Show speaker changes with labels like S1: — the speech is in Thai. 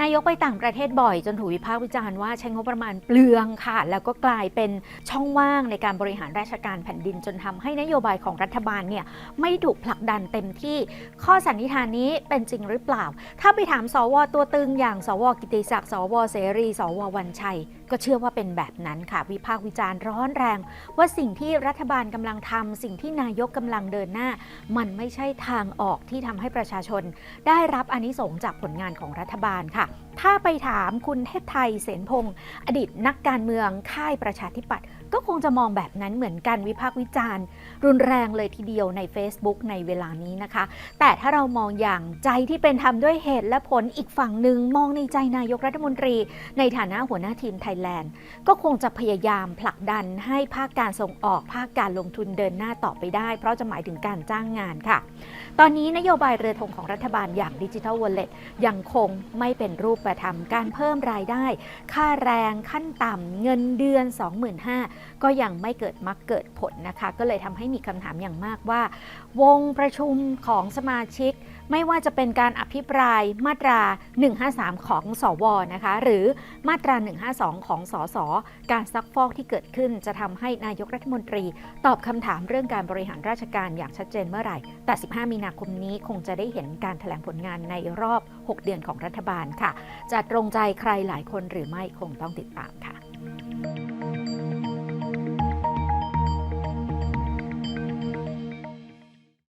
S1: นายกไปต่างประเทศบ่อยจนถูกวิพากษ์วิจารณ์ว่าใช้งบประมาณเปลืองค่ะ แล้วก็กลายเป็นช่องว่างในการบริหารราชการแผ่นดินจนทำให้นโยบายของรัฐบาลเนี่ยไม่ถูกผลักดันเต็มที่ ข้อสันนิษฐานนี้เป็นจริงหรือเปล่า ถ้าไปถามสวตัวตึงอย่างสวกิติศักดิ์สวเสรี สววันชัย ก็เชื่อว่าเป็นแบบนั้นค่ะ วิพากษ์วิจารณ์ร้อนแรง ว่าสิ่งที่รัฐบาลกำลังทำสิ่งที่นายกกำลังเดินหน้า มันไม่ใช่ทางออกที่ทำให้ประชาชน ได้รับอานิสงส์จากผลงานของรัฐบาลค่ะถ้าไปถามคุณเทพไทยเสนพงศ์อดีตนักการเมืองค่ายประชาธิปัตย์ ก็คงจะมองแบบนั้นเหมือนกันวิพากษ์วิจารณ์ รุนแรงเลยทีเดียวใน Facebook ในเวลานี้นะคะ แต่ถ้าเรามองอย่างใจที่เป็นธรรมด้วยเหตุและผลอีกฝั่งหนึ่งมองในใจนายกรัฐมนตรี ในฐานะหัวหน้าทีมไทยแลนด์ก็คงจะพยายามผลักดันให้ภาคการส่งออกภาคการลงทุนเดินหน้าต่อไปได้ เพราะจะหมายถึงการจ้างงานค่ะ ตอนนี้นโยบายเรือธงของรัฐบาลอย่างดิจิทัลวอลเล็ตยังคงไม่เป็นรูปธรรมการเพิ่มรายได้ ค่าแรงขั้นต่ำเงินเดือน 25,000ก็ยังไม่เกิดมักเกิดผลนะคะ ก็เลยทำให้มีคำถามอย่างมากว่า วงประชุมของสมาชิก ไม่ว่าจะเป็นการอภิปรายมาตรา 153 ของสวนะคะ หรือมาตรา 152 ของสสการซักฟอกที่เกิดขึ้น จะทำให้นายกรัฐมนตรี ตอบคำถามเรื่องการบริหารราชการอย่างชัดเจนเมื่อไหร่ แต่ 15 มีนาคมนี้คงจะได้เห็นการถแถลงผลงานในรอบ 6 เดือนของรัฐบาลค่ะ จะตรงใจใครหลายคนหรือไม่คงต้องติดตามค่ะ